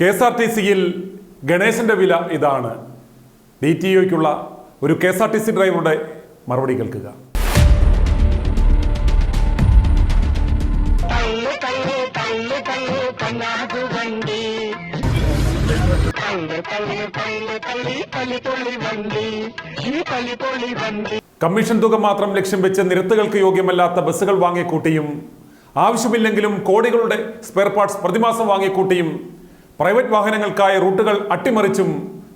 K S R T സിയിൽ ഗണേശന്റെ വില ഇതാണ്. ഡി ടി ഒയ്ക്കുള്ള ഒരു K S R T C ഡ്രൈവറുടെ മറുപടി കേൾക്കുക. കമ്മീഷൻ തുക മാത്രം ലക്ഷ്യം വെച്ച് നിരത്തുകൾക്ക് യോഗ്യമല്ലാത്ത ബസ്സുകൾ വാങ്ങിക്കൂട്ടിയും ആവശ്യമില്ലെങ്കിലും കോടികളുടെ സ്പെയർ പാർട്സ് പ്രതിമാസം വാങ്ങിക്കൂട്ടിയും പ്രൈവറ്റ് വാഹനങ്ങൾക്കായി റൂട്ടുകൾ അട്ടിമറിച്ചും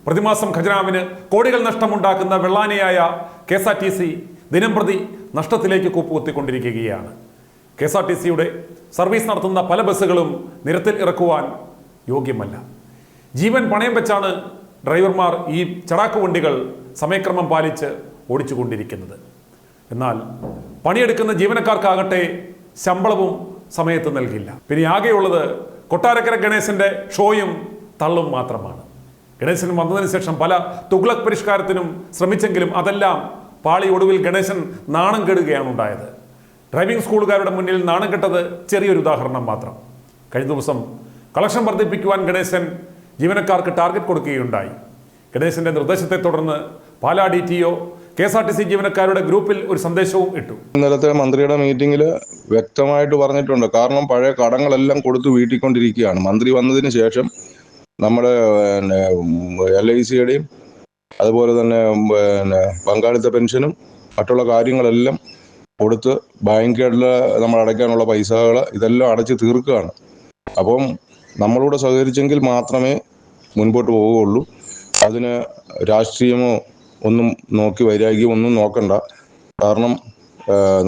പ്രതിമാസം ഖജനാവിന് കോടികൾ നഷ്ടമുണ്ടാക്കുന്ന വെള്ളാനയായ K S R T C ദിനംപ്രതി നഷ്ടത്തിലേക്ക് കൂപ്പുകുത്തിക്കൊണ്ടിരിക്കുകയാണ്. കെ എസ് ആർ ടി സിയുടെ സർവീസ് നടത്തുന്ന പല ബസ്സുകളും നിരത്തിൽ ഇറക്കുവാൻ യോഗ്യമല്ല. ജീവൻ പണയം വെച്ചാണ് ഡ്രൈവർമാർ ഈ ചടാക്ക് വണ്ടികൾ സമയക്രമം പാലിച്ച് ഓടിച്ചുകൊണ്ടിരിക്കുന്നത്. എന്നാൽ പണിയെടുക്കുന്ന ജീവനക്കാർക്കാകട്ടെ ശമ്പളവും സമയത്ത് നൽകില്ല. പിന്നെ ആകെയുള്ളത് കൊട്ടാരക്കര ഗണേശന്റെ ഷോയും തള്ളും മാത്രമാണ്. ഗണേശൻ വന്നതിന് ശേഷം പല തുഗ്ലക് പരിഷ്കാരത്തിനും ശ്രമിച്ചെങ്കിലും അതെല്ലാം പാളി ഒടുവിൽ ഗണേശൻ നാണം കെടുകയാണ് ഉണ്ടായത്. ഡ്രൈവിംഗ് സ്കൂളുകാരുടെ മുന്നിൽ നാണം കെട്ടത് ചെറിയൊരു ഉദാഹരണം മാത്രം. കഴിഞ്ഞ ദിവസം കളക്ഷൻ വർദ്ധിപ്പിക്കുവാൻ ഗണേശൻ ജീവനക്കാർക്ക് ടാർഗറ്റ് കൊടുക്കുകയുണ്ടായി. ഗണേശന്റെ നിർദ്ദേശത്തെ തുടർന്ന് Pala D T O K S R T C ജീവനക്കാരുടെ ഗ്രൂപ്പിൽ ഒരു സന്ദേശവും ഇട്ടു. ഇന്നലത്തെ മന്ത്രിയുടെ മീറ്റിംഗിൽ വ്യക്തമായിട്ട് പറഞ്ഞിട്ടുണ്ട്. കാരണം പഴയ കടങ്ങളെല്ലാം കൊടുത്ത് വീട്ടിക്കൊണ്ടിരിക്കുകയാണ്. മന്ത്രി വന്നതിന് ശേഷം നമ്മുടെ എൽ ഐ സിയുടെയും അതുപോലെ തന്നെ പിന്നെ പങ്കാളിത്ത പെൻഷനും മറ്റുള്ള കാര്യങ്ങളെല്ലാം കൊടുത്ത് ബാങ്കുകളിൽ നമ്മൾ അടയ്ക്കാനുള്ള പൈസകൾ ഇതെല്ലാം അടച്ച് തീർക്കുകയാണ്. അപ്പം നമ്മളൂടെ സഹകരിച്ചെങ്കിൽ മാത്രമേ മുൻപോട്ട് പോവുകയുള്ളൂ. അതിന് രാഷ്ട്രീയമോ ഒന്നും നോക്കി വൈരാഗ്യം ഒന്നും നോക്കണ്ട. കാരണം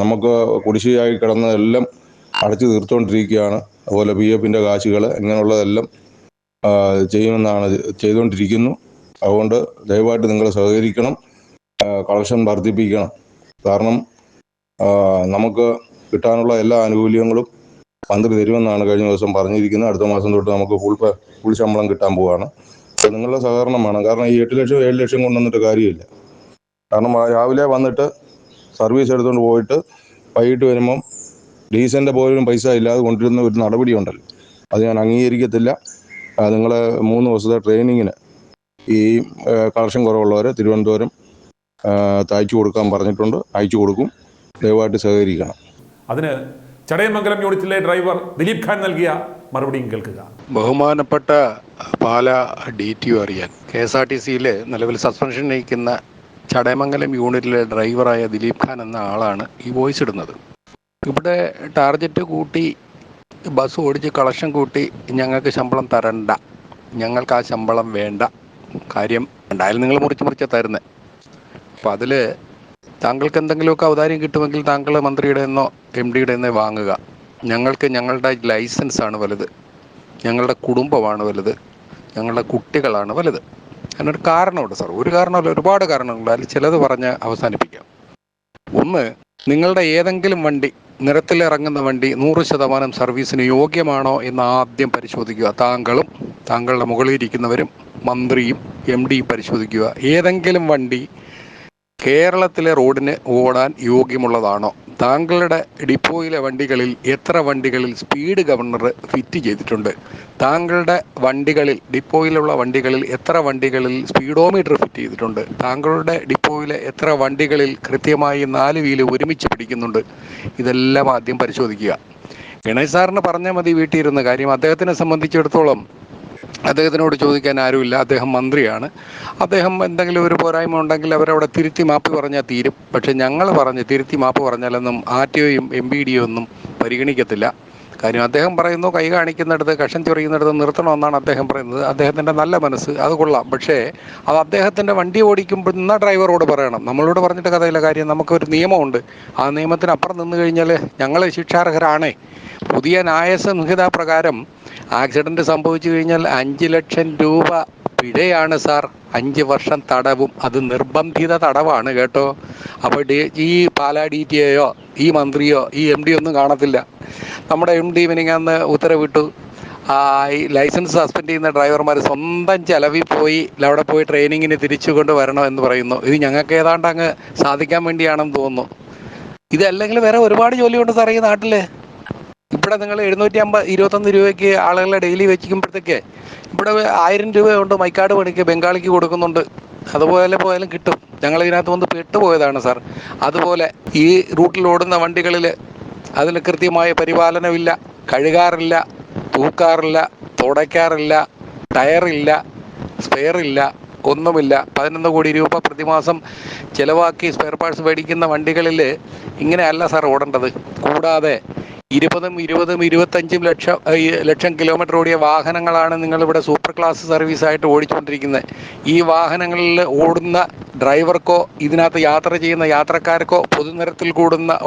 നമുക്ക് കുടിശ്ശികയായി കിടന്നതെല്ലാം അടച്ചു തീർത്തുകൊണ്ടിരിക്കുകയാണ് അതുപോലെ പി എഫിന്റെ കാശുകൾ ഇങ്ങനെയുള്ളതെല്ലാം ചെയ്യുമെന്നാണ് ചെയ്തുകൊണ്ടിരിക്കുന്നു അതുകൊണ്ട് ദയവായിട്ട് നിങ്ങൾ സഹകരിക്കണം കളക്ഷൻ വർദ്ധിപ്പിക്കണം. കാരണം നമുക്ക് കിട്ടാനുള്ള എല്ലാ ആനുകൂല്യങ്ങളും മന്ത്രി തരുമെന്നാണ് കഴിഞ്ഞ ദിവസം പറഞ്ഞിരിക്കുന്നത്. അടുത്ത മാസം തൊട്ട് നമുക്ക് ഫുൾ ഫുൾ ശമ്പളം കിട്ടാൻ അപ്പോൾ നിങ്ങളുടെ സഹകരണം വേണം കാരണം ഈ എട്ട് ലക്ഷം ഏഴ് ലക്ഷം കൊണ്ടുവന്നിട്ട് കാര്യമില്ല. കാരണം രാവിലെ വന്നിട്ട് സർവീസ് എടുത്തുകൊണ്ട് പോയിട്ട് വൈകിട്ട് വരുമ്പം ഡീസലിന്റെ പോലും പൈസ ഇല്ലാതെ കൊണ്ടിരുന്ന ഒരു നടപടി ഉണ്ടല്ലോ അത് ഞാൻ അംഗീകരിക്കത്തില്ല. നിങ്ങൾ മൂന്ന് ദിവസത്തെ ട്രെയിനിങ്ങിന് ഈ കളക്ഷൻ കുറവുള്ളവരെ തിരുവനന്തപുരം തയ്ച്ചു കൊടുക്കാൻ പറഞ്ഞിട്ടുണ്ട്. അയച്ചു കൊടുക്കും. ദയവായിട്ട് സഹകരിക്കണം. അതിന് ചടയമംഗലം യൂണിറ്റിലെ ഡ്രൈവർ ദിലീപ് ഖാൻ നൽകിയ മറുപടിയും കേൾക്കുക. ബഹുമാനപ്പെട്ട പാല ഡി ടി അറിയാൻ. കെ എസ് ആർ ടി സിയിൽ നിലവിൽ സസ്പെൻഷൻ നയിക്കുന്ന ചടയമംഗലം യൂണിറ്റിലെ ഡ്രൈവറായ ദിലീപ് ഖാൻ എന്ന ആളാണ് ഈ വോയിസ് ഇടുന്നത്. ഇവിടെ ടാർജറ്റ് കൂട്ടി ബസ് ഓടിച്ച് കളക്ഷൻ കൂട്ടി ഞങ്ങൾക്ക് ശമ്പളം തരണ്ട. ഞങ്ങൾക്ക് ആ ശമ്പളം വേണ്ട. കാര്യം ഉണ്ടായാലും നിങ്ങൾ മുറിച്ച് മുറിച്ചാണ് തരുന്നത് അപ്പം അതിൽ താങ്കൾക്ക് എന്തെങ്കിലുമൊക്കെ ഔദാര്യം കിട്ടുമെങ്കിൽ താങ്കൾ മന്ത്രിയുടെ നിന്നോ എം ഡിയുടെ നിന്നോ വാങ്ങുക. ഞങ്ങൾക്ക് ഞങ്ങളുടെ ലൈസൻസ് ആണ് വലുത്. ഞങ്ങളുടെ കുടുംബമാണ് വലുത്. ഞങ്ങളുടെ കുട്ടികളാണ് വലുത്. അതിനൊരു കാരണമുണ്ട് സാർ ഒരു കാരണമല്ല ഒരുപാട് കാരണങ്ങളുണ്ട്. അതിൽ ചിലത് പറഞ്ഞ് അവസാനിപ്പിക്കാം. ഒന്ന് നിങ്ങളുടെ ഏതെങ്കിലും വണ്ടി നിരത്തിലിറങ്ങുന്ന വണ്ടി നൂറ് ശതമാനം സർവീസിന് യോഗ്യമാണോ എന്ന് ആദ്യം പരിശോധിക്കുക. താങ്കളും താങ്കളുടെ മുകളിൽ ഇരിക്കുന്നവരും മന്ത്രിയും എം ഡിയും പരിശോധിക്കുക. ഏതെങ്കിലും വണ്ടി കേരളത്തിലെ റോഡിന് ഓടാൻ യോഗ്യമുള്ളതാണോ? താങ്കളുടെ ഡിപ്പോയിലെ വണ്ടികളിൽ എത്ര വണ്ടികളിൽ സ്പീഡ് ഗവർണർ ഫിറ്റ് ചെയ്തിട്ടുണ്ട്? താങ്കളുടെ വണ്ടികളിൽ ഡിപ്പോയിലുള്ള വണ്ടികളിൽ എത്ര വണ്ടികളിൽ സ്പീഡോമീറ്റർ ഫിറ്റ് ചെയ്തിട്ടുണ്ട്? താങ്കളുടെ ഡിപ്പോയിലെ എത്ര വണ്ടികളിൽ കൃത്യമായി നാല് വീൽ ഒരുമിച്ച് പിടിക്കുന്നുണ്ട്? ഇതെല്ലാം ആദ്യം പരിശോധിക്കുക. ഗണേശ് സാറിന് പറഞ്ഞാൽ മതി വീട്ടിൽ ഇരുന്ന് കാര്യം. അദ്ദേഹത്തിനെ സംബന്ധിച്ചിടത്തോളം അദ്ദേഹത്തിനോട് ചോദിക്കാൻ ആരുമില്ല. അദ്ദേഹം മന്ത്രിയാണ്. അദ്ദേഹം എന്തെങ്കിലും ഒരു പോരായ്മ ഉണ്ടെങ്കിൽ അവരവിടെ തിരുത്തി മാപ്പ് പറഞ്ഞാൽ തീരും. പക്ഷെ ഞങ്ങൾ പറഞ്ഞ് തിരുത്തി മാപ്പ് പറഞ്ഞാലൊന്നും ആർ ടി ഒയും എം ബി ഡി ഒന്നും പരിഗണിക്കത്തില്ല. കാര്യം അദ്ദേഹം പറയുന്നു കൈ കാണിക്കുന്നിടത്ത് കഷൻ ചൊറിയുന്നിടത്ത് നിർത്തണമെന്നാണ് അദ്ദേഹം പറയുന്നത്. അദ്ദേഹത്തിന്റെ നല്ല മനസ്സ് അത് കൊള്ളാം. പക്ഷേ അത് അദ്ദേഹത്തിന്റെ വണ്ടി ഓടിക്കുമ്പോൾ നിന്ന ഡ്രൈവറോട് പറയണം. നമ്മളോട് പറഞ്ഞിട്ട് കഥയില്ല. കാര്യം നമുക്കൊരു നിയമമുണ്ട്. ആ നിയമത്തിനപ്പുറം നിന്ന് കഴിഞ്ഞാൽ ഞങ്ങൾ ശിക്ഷാർഹരാണേ. പുതിയ ന്യായ സംഹിത പ്രകാരം ആക്സിഡന്റ് സംഭവിച്ചു കഴിഞ്ഞാൽ അഞ്ച് ലക്ഷം രൂപ പിഴയാണ് സാർ. അഞ്ച് വർഷം തടവും. അത് നിർബന്ധിത തടവാണ് കേട്ടോ. അപ്പോൾ ഈ പാലാ ഡി ടി എയോ ഈ മന്ത്രിയോ ഈ എം ഡി ഒന്നും കാണത്തില്ല. നമ്മുടെ എം ഡി മിനിങ്ങാന്ന് ഉത്തരവിട്ടു. ഈ ലൈസൻസ് സസ്പെൻഡ് ചെയ്യുന്ന ഡ്രൈവർമാർ സ്വന്തം ചെലവിൽ പോയി അവിടെ പോയി ട്രെയിനിങ്ങിന് തിരിച്ചു കൊണ്ടുവരണോ എന്ന് പറയുന്നു. ഇത് ഞങ്ങൾക്ക് ഏതാണ്ട് അങ്ങ് സാധിക്കാൻ വേണ്ടിയാണെന്ന് തോന്നുന്നു. ഇതല്ലെങ്കിൽ വേറെ ഒരുപാട് ജോലിയുണ്ട് സാറേ ഈ നാട്ടിൽ ഇവിടെ നിങ്ങൾ എഴുന്നൂറ്റി അമ്പത് ഇരുപത്തൊന്ന് രൂപയ്ക്ക് ആളുകളെ ഡെയിലി വെച്ചിക്കുമ്പോഴത്തേക്ക് ഇവിടെ ആയിരം രൂപ കൊണ്ട് മൈക്കാട് പണിക്ക് ബംഗാളിക്ക് കൊടുക്കുന്നുണ്ട്. അതുപോലെ പോയാലും കിട്ടും. ഞങ്ങൾ ഇതിനകത്ത് വന്ന് പെട്ടുപോയതാണ് സാർ അതുപോലെ ഈ റൂട്ടിൽ ഓടുന്ന വണ്ടികളിൽ അതിന് കൃത്യമായ പരിപാലനമില്ല. കഴുകാറില്ല തൂക്കാറില്ല തുടയ്ക്കാറില്ല ടയറില്ല സ്പെയറില്ല ഒന്നുമില്ല. പതിനൊന്ന് കോടി രൂപ പ്രതിമാസം ചിലവാക്കി സ്പെയർ പാർട്സ് മേടിക്കുന്ന വണ്ടികളിൽ ഇങ്ങനെയല്ല സാർ ഓടേണ്ടത്. കൂടാതെ ഇരുപതും ഇരുപതും ഇരുപത്തഞ്ചും ലക്ഷം ലക്ഷം കിലോമീറ്റർ ഓടിയ വാഹനങ്ങളാണ് നിങ്ങളിവിടെ സൂപ്പർ ക്ലാസ് സർവീസ് ആയിട്ട് ഓടിച്ചുകൊണ്ടിരിക്കുന്നത്. ഈ വാഹനങ്ങളിൽ ഓടുന്ന ഡ്രൈവർക്കോ ഇതിനകത്ത് യാത്ര ചെയ്യുന്ന യാത്രക്കാർക്കോ പൊതുനിരത്തിൽ കൂടുന്ന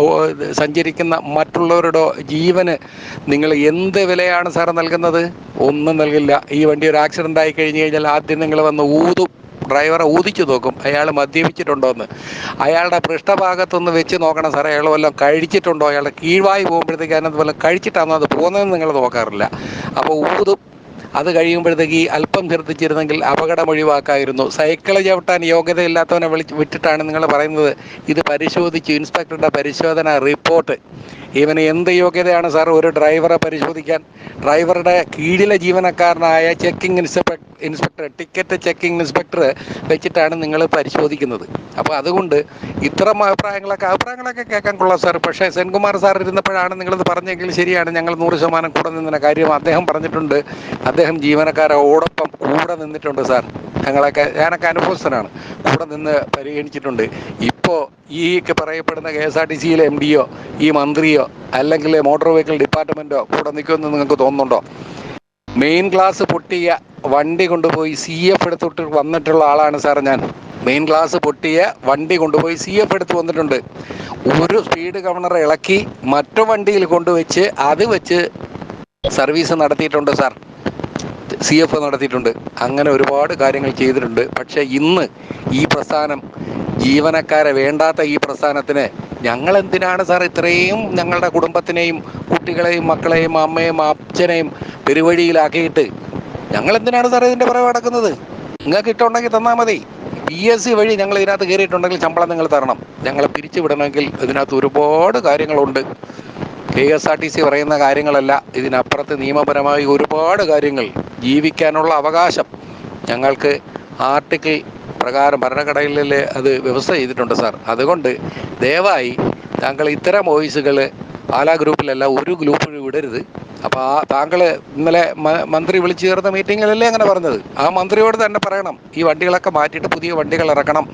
സഞ്ചരിക്കുന്ന മറ്റുള്ളവരുടെ ജീവന് നിങ്ങൾ എന്ത് വിലയാണ് സാർ നൽകുന്നത്? ഒന്നും നൽകില്ല. ഈ വണ്ടി ഒരു ആക്സിഡന്റ് ആയി കഴിഞ്ഞ് കഴിഞ്ഞാൽ ആദ്യം നിങ്ങൾ വന്ന് ഊതും. ഡ്രൈവറെ ഊതിച്ചു നോക്കും. അയാൾ മദ്യപിച്ചിട്ടുണ്ടോ എന്ന് അയാളുടെ പൃഷ്ഠഭാഗത്തൊന്ന് വെച്ച് നോക്കണം സാറേ. അയാൾ വല്ലതും കഴിച്ചിട്ടുണ്ടോ? അയാളുടെ കീഴ്വായി പോകുമ്പോഴത്തേക്ക് അതിനകത്ത് വല്ലതും കഴിച്ചിട്ടാണോ അത് പോകുന്നതെന്ന് നിങ്ങൾ നോക്കാറില്ല. അപ്പോൾ ഊതും. അത് കഴിയുമ്പോഴത്തേക്ക് ഈ അല്പം ശ്രദ്ധിച്ചിരുന്നെങ്കിൽ അപകടം ഒഴിവാക്കായിരുന്നു. സൈക്കിൾ ചവിട്ടാൻ യോഗ്യതയില്ലാത്തവനെ വിളിച്ച് വിട്ടിട്ടാണ് നിങ്ങൾ പറയുന്നത്. ഇത് പരിശോധിച്ചു. ഇൻസ്പെക്ടറുടെ പരിശോധന റിപ്പോർട്ട്. ഇവന് എന്ത് യോഗ്യതയാണ് സാർ ഒരു ഡ്രൈവറെ പരിശോധിക്കാൻ? ഡ്രൈവറുടെ കീഴിലെ ജീവനക്കാരനായ checking inspector inspector ticket checking inspector വെച്ചിട്ടാണ് നിങ്ങൾ പരിശോധിക്കുന്നത്. അപ്പോൾ അതുകൊണ്ട് ഇത്തരം അഭിപ്രായങ്ങളൊക്കെ അഭിപ്രായങ്ങളൊക്കെ കേൾക്കാൻ കൊള്ളാം സാർ. പക്ഷേ സെൻകുമാർ സാർ ഇരുന്നപ്പോഴാണ് നിങ്ങളിത് പറഞ്ഞെങ്കിൽ ശരിയാണ് ഞങ്ങൾ നൂറ് ശതമാനം കൂടെ നിന്ന കാര്യം അദ്ദേഹം പറഞ്ഞിട്ടുണ്ട്. അദ്ദേഹം ജീവനക്കാരോടൊപ്പം കൂടെ നിന്നിട്ടുണ്ട് സാർ. ഞങ്ങളൊക്കെ ഞാനൊക്കെ അനുഭവസ്ഥനാണ്. കൂടെ നിന്ന് പരിഗണിച്ചിട്ടുണ്ട്. ഇപ്പോൾ ഈ പറയപ്പെടുന്ന കെ എസ് ആർ ടി സിയിലെ എം ഡിയോ ഈ മന്ത്രിയോ അല്ലെങ്കിൽ മോട്ടോർ വെഹിക്കിൾ ഡിപ്പാർട്ട്മെന്റോ കൂടെ നിൽക്കുമെന്ന് നിങ്ങൾക്ക് തോന്നുന്നുണ്ടോ? മെയിൻ ക്ലാസ് പൊട്ടിയ വണ്ടി കൊണ്ടുപോയി സി എഫ് എടുത്തിട്ട് വന്നിട്ടുള്ള ആളാണ് സാർ ഞാൻ. മെയിൻ ക്ലാസ് പൊട്ടിയ വണ്ടി കൊണ്ടുപോയി സി എഫ് എടുത്ത് വന്നിട്ടുണ്ട്. ഒരു സ്പീഡ് ഗവർണർ ഇളക്കി മറ്റു വണ്ടിയിൽ കൊണ്ടുവച്ച് അത് വെച്ച് സർവീസ് നടത്തിയിട്ടുണ്ട് സാർ സി എഫ് നടത്തിയിട്ടുണ്ട്. അങ്ങനെ ഒരുപാട് കാര്യങ്ങൾ ചെയ്തിട്ടുണ്ട്. പക്ഷേ ഇന്ന് ഈ പ്രസ്ഥാനം ജീവനക്കാരെ വേണ്ടാത്ത ഈ പ്രസ്ഥാനത്തിന് ഞങ്ങൾ എന്തിനാണ് സാർ ഇത്രയും ഞങ്ങളുടെ കുടുംബത്തിനെയും കുട്ടികളെയും മക്കളെയും അമ്മയും അച്ഛനെയും പെരുവഴിയിലാക്കിയിട്ട് ഞങ്ങൾ എന്തിനാണ് സാർ ഇതിന്റെ പുറകെ നടക്കുന്നത്? നിങ്ങൾക്ക് ഇട്ടുണ്ടെങ്കിൽ തന്നാൽ മതി. പി എസ് സി വഴി ഞങ്ങൾ ഇതിനകത്ത് കയറിയിട്ടുണ്ടെങ്കിൽ ശമ്പളം നിങ്ങൾ തരണം. ഞങ്ങളെ പിരിച്ചുവിടണമെങ്കിൽ ഇതിനകത്ത് ഒരുപാട് കാര്യങ്ങളുണ്ട്. K S R T C പറയുന്ന കാര്യങ്ങളല്ല. ഇതിനപ്പുറത്ത് നിയമപരമായി ഒരുപാട് കാര്യങ്ങൾ. ജീവിക്കാനുള്ള അവകാശം. ഞങ്ങൾക്ക് ആർട്ടിക്കിൾ പ്രകാരം ഭരണഘടനയിൽ അത് വ്യവസ്ഥ ചെയ്തിട്ടുണ്ട് സാർ. അതുകൊണ്ട് ദയവായി താങ്കൾ ഇത്തരം വോയിസുകൾ പാലാ ഗ്രൂപ്പിലല്ല ഒരു ഗ്രൂപ്പിൽ വിടരുത്. അപ്പോൾ ആ താങ്കൾ ഇന്നലെ മന്ത്രി വിളിച്ചു ചേർന്ന മീറ്റിങ്ങിലല്ലേ അങ്ങനെ പറഞ്ഞത്? ആ മന്ത്രിയോട് തന്നെ പറയണം. ഈ വണ്ടികളൊക്കെ മാറ്റിയിട്ട് പുതിയ വണ്ടികൾ ഇറക്കണം.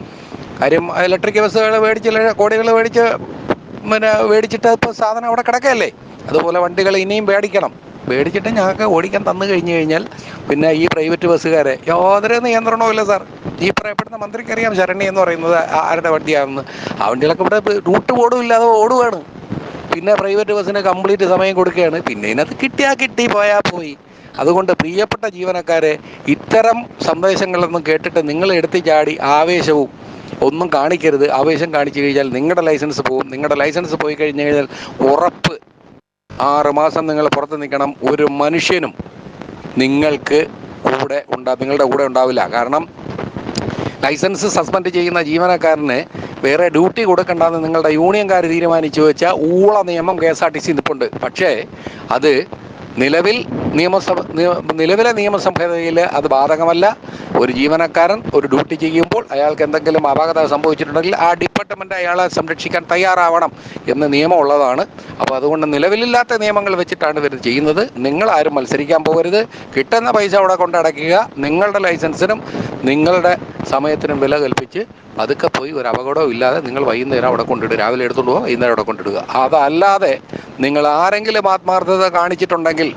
കാര്യം ഇലക്ട്രിക് ബസ്സുകൾ മേടിച്ച് കോടികൾ മേടിച്ച് പിന്നെ മേടിച്ചിട്ട് ഇപ്പോൾ സാധനം അവിടെ കിടക്കല്ലേ അതുപോലെ വണ്ടികൾ ഇനിയും മേടിക്കണം. മേടിച്ചിട്ട് ഞങ്ങൾക്ക് ഓടിക്കാൻ തന്നു കഴിഞ്ഞു കഴിഞ്ഞാൽ പിന്നെ ഈ പ്രൈവറ്റ് ബസ്സുകാരെ യാതൊരു നിയന്ത്രണവും ഇല്ല സാർ. ഈ പറയപ്പെടുന്ന മന്ത്രിക്ക് അറിയാം ശരണി എന്ന് പറയുന്നത് ആരുടെ വണ്ടിയാണെന്ന്. ആ വണ്ടികളൊക്കെ ഇവിടെ റൂട്ട് ബോർഡും ഇല്ലാതെ ഓടുകയാണ് പിന്നെ പ്രൈവറ്റ് ബസ്സിന് കംപ്ലീറ്റ് സമയം കൊടുക്കുകയാണ്. പിന്നെ ഇതിനകത്ത് കിട്ടിയാൽ കിട്ടി പോയാൽ പോയി. അതുകൊണ്ട് പ്രിയപ്പെട്ട ജീവനക്കാരെ ഇത്തരം സന്ദേശങ്ങളൊന്നും കേട്ടിട്ട് നിങ്ങൾ എടുത്തു ചാടി ആവേശവും ഒന്നും കാണിക്കരുത്. ആവേശം കാണിച്ചു കഴിഞ്ഞാൽ നിങ്ങളുടെ ലൈസൻസ് പോകും നിങ്ങളുടെ ലൈസൻസ് പോയി കഴിഞ്ഞു കഴിഞ്ഞാൽ ഉറപ്പ്. ആറ് മാസം നിങ്ങൾ പുറത്ത് നിൽക്കണം. ഒരു മനുഷ്യനും നിങ്ങൾക്ക് കൂടെ ഉണ്ടാ നിങ്ങളുടെ കൂടെ ഉണ്ടാവില്ല. കാരണം ലൈസൻസ് സസ്പെൻഡ് ചെയ്യുന്ന ജീവനക്കാരന് വേറെ ഡ്യൂട്ടി കൊടുക്കണ്ടെന്ന് നിങ്ങളുടെ യൂണിയൻകാർ തീരുമാനിച്ചു വെച്ചാൽ ഊള നിയമം K S R T C നിൽപ്പുണ്ട്. പക്ഷേ അത് നിലവിൽ നിയമസഭ നിലവിലെ നിയമസംഹിതയിൽ അത് ബാധകമല്ല. ഒരു ജീവനക്കാരൻ ഒരു ഡ്യൂട്ടി ചെയ്യുമ്പോൾ അയാൾക്ക് എന്തെങ്കിലും അപാകത സംഭവിച്ചിട്ടുണ്ടെങ്കിൽ ആ ഡിപ്പാർട്ട്മെന്റ് അയാളെ സംരക്ഷിക്കാൻ തയ്യാറാവണം എന്ന് നിയമം ഉള്ളതാണ് അപ്പോൾ അതുകൊണ്ട് നിലവിലില്ലാത്ത നിയമങ്ങൾ വെച്ചിട്ടാണ് ഇവർ ചെയ്യുന്നത്. നിങ്ങൾ ആരും മത്സരിക്കാൻ പോകരുത്. കിട്ടുന്ന പൈസ അവിടെ കൊണ്ട് അടയ്ക്കുക. നിങ്ങളുടെ ലൈസൻസിനും നിങ്ങളുടെ സമയത്തിനും വില കൽപ്പിച്ച് പതുക്കെ പോയി ഒരു അപകടവും ഇല്ലാതെ നിങ്ങൾ വൈകുന്നേരം അവിടെ കൊണ്ടിടുക. രാവിലെ എടുത്തുകൊണ്ട് പോകുക വൈകുന്നേരം അവിടെ കൊണ്ടിടുക. അതല്ലാതെ നിങ്ങൾ ആരെങ്കിലും ആത്മാർത്ഥത കാണിച്ചിട്ടുണ്ടെങ്കിൽ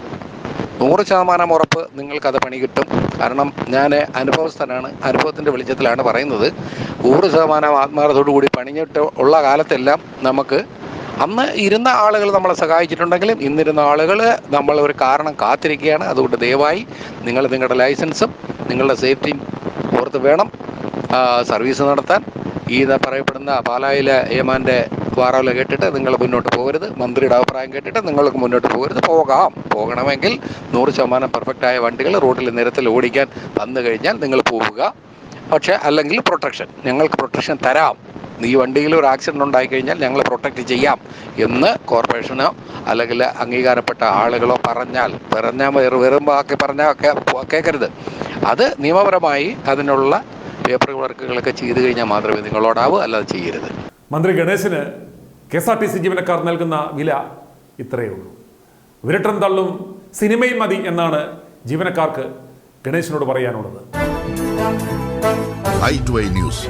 നൂറ് ശതമാനം ഉറപ്പ് നിങ്ങൾക്കത് പണി കിട്ടും. കാരണം ഞാൻ അനുഭവസ്ഥനാണ് അനുഭവത്തിന്റെ വെളിച്ചത്തിലാണ് പറയുന്നത്. നൂറ് ശതമാനം ആത്മാർത്ഥത്തോടു കൂടി പണിഞ്ഞിട്ട് ഉള്ള കാലത്തെല്ലാം നമുക്ക് അന്ന് ഇരുന്ന ആളുകൾ നമ്മളെ സഹായിച്ചിട്ടുണ്ടെങ്കിലും ഇന്നിരുന്ന ആളുകൾ നമ്മൾ ഒരു കാരണം കാത്തിരിക്കുകയാണ്. അതുകൊണ്ട് ദയവായി നിങ്ങൾ നിങ്ങളുടെ ലൈസൻസും നിങ്ങളുടെ സേഫ്റ്റിയും ഓർത്ത് വേണം സർവീസ് നടത്താൻ. ഈ പറയപ്പെടുന്ന പാലായിലെ ഏമാന്റെ വാറവല കേട്ടിട്ട് നിങ്ങൾ മുന്നോട്ട് പോകരുത്. മന്ത്രിയുടെ അഭിപ്രായം കേട്ടിട്ട് നിങ്ങൾക്ക് മുന്നോട്ട് പോകരുത്. പോകാം. പോകണമെങ്കിൽ നൂറ് ശതമാനം പെർഫെക്റ്റായ വണ്ടികൾ റോഡിൽ നിരത്തിൽ ഓടിക്കാൻ വന്നു കഴിഞ്ഞാൽ നിങ്ങൾ പോവുക. പക്ഷേ അല്ലെങ്കിൽ പ്രൊട്ടക്ഷൻ ഞങ്ങൾക്ക് പ്രൊട്ടക്ഷൻ തരാം. ഈ വണ്ടിയിൽ ഒരു ആക്സിഡന്റ് ഉണ്ടായി കഴിഞ്ഞാൽ ഞങ്ങൾ പ്രൊട്ടക്റ്റ് ചെയ്യാം എന്ന് കോർപ്പറേഷനോ അല്ലെങ്കിൽ അംഗീകാരപ്പെട്ട ആളുകളോ പറഞ്ഞാൽ പറഞ്ഞാൽ വെറു- ബാക്കി പറഞ്ഞാൽ കേൾക്കരുത്. അത് നിയമപരമായി അതിനുള്ള പേപ്പർ വർക്കുകളൊക്കെ ചെയ്തു കഴിഞ്ഞാൽ മാത്രമേ നിങ്ങളോടാവൂ. അല്ലാതെ ചെയ്യരുത്. മന്ത്രി Ganeshan K S R T C ജീവനക്കാർ നൽകുന്ന വില ഇത്രയേ ഉള്ളൂ വിരട്ടം തള്ളും സിനിമയും മതി എന്നാണ് ജീവനക്കാർക്ക് ഗണേശനോട് പറയാനുള്ളത്. I to I news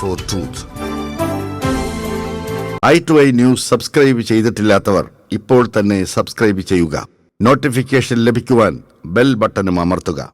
for news subscribe ചെയ്തിട്ടില്ലാത്തവർ ഇപ്പോൾ തന്നെ സബ്സ്ക്രൈബ് ചെയ്യുക. നോട്ടിഫിക്കേഷൻ ലഭിക്കുവാൻ ബെൽ ബട്ടണും അമർത്തുക.